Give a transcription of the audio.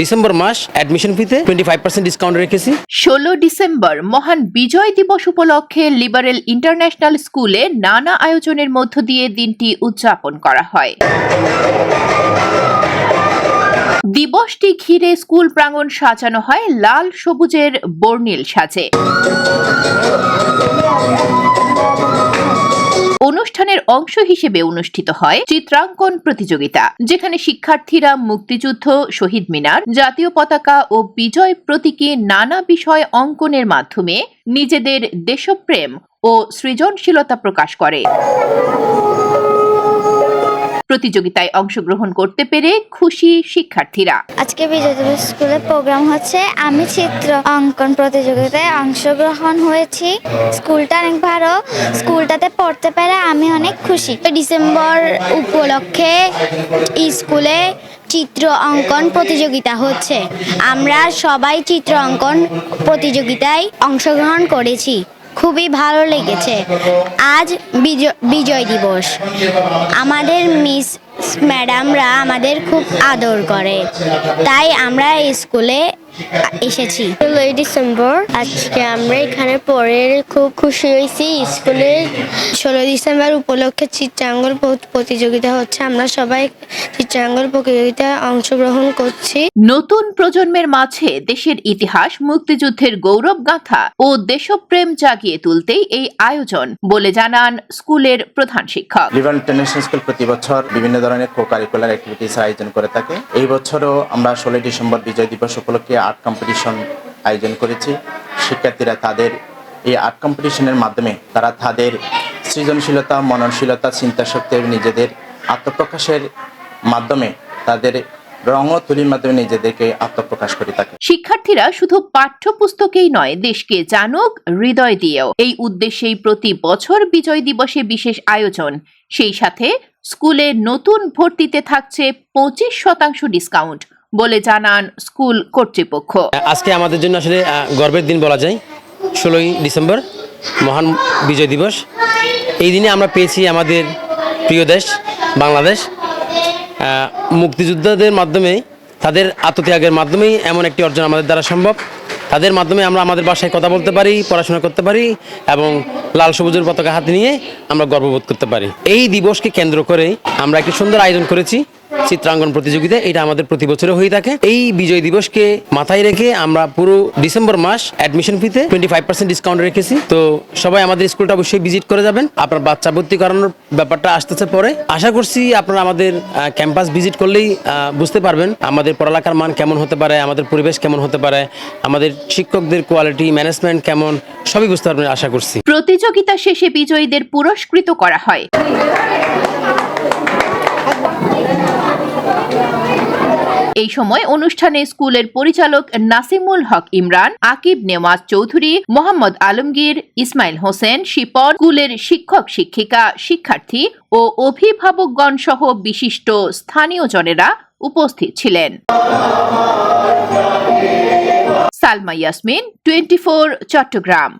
December মাস admission ফিতে twenty discount রেখেছি। ষোলো ডিসেম্বর মহান বিজয় দিবস উপলক্ষে লিবারেল ইন্টারন্যাশনাল স্কুলে নানা আয়োজনের মধ্য দিয়ে দিনটি উদযাপন করা হয়। দিবসটি ঘিরে স্কুল প্রাঙ্গণ সাজানো হয় লাল সবুজের বর্ণিল সাজে। অংশ হিসেবে অনুষ্ঠিত হয় চিত্রাঙ্কন প্রতিযোগিতা, যেখানে শিক্ষার্থীরা মুক্তিযুদ্ধ, শহীদ মিনার, জাতীয় পতাকা ও বিজয় প্রতীকে নানা বিষয় অঙ্কনের মাধ্যমে নিজেদের দেশপ্রেম ও সৃজনশীলতা প্রকাশ করে। প্রতিযোগিতায় অংশগ্রহণ করতে পেরে খুশি শিক্ষার্থীরা। আজকে বিজয় দিবস স্কুলে প্রোগ্রাম হচ্ছে, আমি চিত্র অঙ্কন প্রতিযোগিতায় অংশগ্রহণ হয়েছি। স্কুলটা অনেক ভালো, স্কুলটাতে পড়তে পেরে আমি অনেক খুশি। ডিসেম্বর উপলক্ষে স্কুলে চিত্র অঙ্কন প্রতিযোগিতা হচ্ছে। আমরা সবাই চিত্র অঙ্কন প্রতিযোগিতায় অংশগ্রহণ করেছি। খুবই ভালো লেগেছে। আজ বিজয় দিবস। আমাদের মিস ম্যাডামরা আমাদের খুব আদর করে। তাই আমরা স্কুলে এসেছি। ষোলোই ডিসেম্বর আজকে আমরা এখানে পড়ে খুব খুশি হয়েছি স্কুলে ষোলোই ডিসেম্বর উপলক্ষে চিত্রাঙ্গন প্রতিযোগিতা হচ্ছে। আমরা সবাই চিত্রাঙ্গন প্রতিযোগিতায় অংশগ্রহণ করছি। নতুন প্রজন্মের মাঝে দেশের ইতিহাস মুক্তিযুদ্ধের গৌরব গাথা ও দেশপ্রেম জাগিয়ে তুলতেই এই আয়োজন বলে জানান স্কুলের প্রধান শিক্ষক। লিভার ইন্টারন্যাশনাল স্কুল প্রতি বছর বিভিন্ন ধরনের কো কারিকুলার অ্যাক্টিভিটিস আয়োজন করে থাকে। এই বছরও আমরা ষোলোই ডিসেম্বর বিজয় দিবস উপলক্ষে আর্ট কম্পিটিশন আয়োজন করেছি। শিক্ষার্থীরা তাদের এই আর্ট কম্পিটিশনের মাধ্যমে তারা তাদের সৃজনশীলতা, মননশীলতা চিন্তাশক্তি নিজেদের আত্মপ্রকাশের মাধ্যমে তাদের রঙ তুলির মাধ্যমে নিজেদেরকে আত্মপ্রকাশ করে থাকে। শিক্ষার্থীরা শুধু পাঠ্যপুস্তকেই নয়, দেশকে জানুক হৃদয় দিয়েও। এই উদ্দেশ্যেই প্রতি বছর বিজয় দিবসে বিশেষ আয়োজন। সেই সাথে স্কুলে নতুন ভর্তিতে থাকছে পঁচিশ শতাংশ ডিসকাউন্ট। বলে জানান স্কুল কর্তৃপক্ষ। আজকে আমাদের জন্য আসলে গর্বের দিন বলা যায়। ষোলোই ডিসেম্বর, মহান বিজয় দিবস। এই দিনে আমরা পেয়েছি আমাদের প্রিয় দেশ, বাংলাদেশ। মুক্তিযোদ্ধাদের মাধ্যমে, তাদের আত্মত্যাগের মাধ্যমেই এমন একটি অর্জন আমাদের দ্বারা সম্ভব। তাদের মাধ্যমে আমরা আমাদের বাসায় কথা বলতে পারি, পড়াশোনা করতে পারি এবং লাল সবুজের পতাকা হাতে নিয়ে আমরা গর্ববোধ করতে পারি। এই দিবসকে কেন্দ্র করে আমরা একটি সুন্দর আয়োজন করেছি। চিত্রাঙ্কন প্রতিযোগিতা, এটা আমাদের প্রতি বছরে হয়ে থাকে। এই বিজয় দিবসকে মাথায় রেখে আমরা পুরো ডিসেম্বর মাস অ্যাডমিশন ফিতে টোয়েন্টি ফাইভ পার্সেন্ট ডিসকাউন্ট রেখেছি। তো সবাই আমাদের স্কুলটা অবশ্যই ভিজিট করে যাবেন। আপনার বাচ্চা ভর্তি করানোর ব্যাপারটা আসতেছে পরে। আশা করছি আপনারা আমাদের ক্যাম্পাস ভিজিট করলেই বুঝতে পারবেন আমাদের পড়ালেখার মান কেমন হতে পারে, আমাদের পরিবেশ কেমন হতে পারে, আমাদের শিক্ষকদের কোয়ালিটি ম্যানেজমেন্ট কেমন, সবই বুঝতে পারবেন আশা করছি। প্রতিযোগিতা শেষে বিজয়ীদের পুরস্কৃত করা হয়। এই সময় অনুষ্ঠানে স্কুলের পরিচালক নাসিমুল হক ইমরান, আকিব নেওয়াজ চৌধুরী, মোহাম্মদ আলমগীর, ইসমাইল হোসেন শিপন, স্কুলের শিক্ষক শিক্ষিকা, শিক্ষার্থী ও অভিভাবকগণ সহ বিশিষ্ট স্থানীয় জনেরা উপস্থিত ছিলেন। সালমা ইয়াসমিন, টোয়েন্টি চট্টগ্রাম।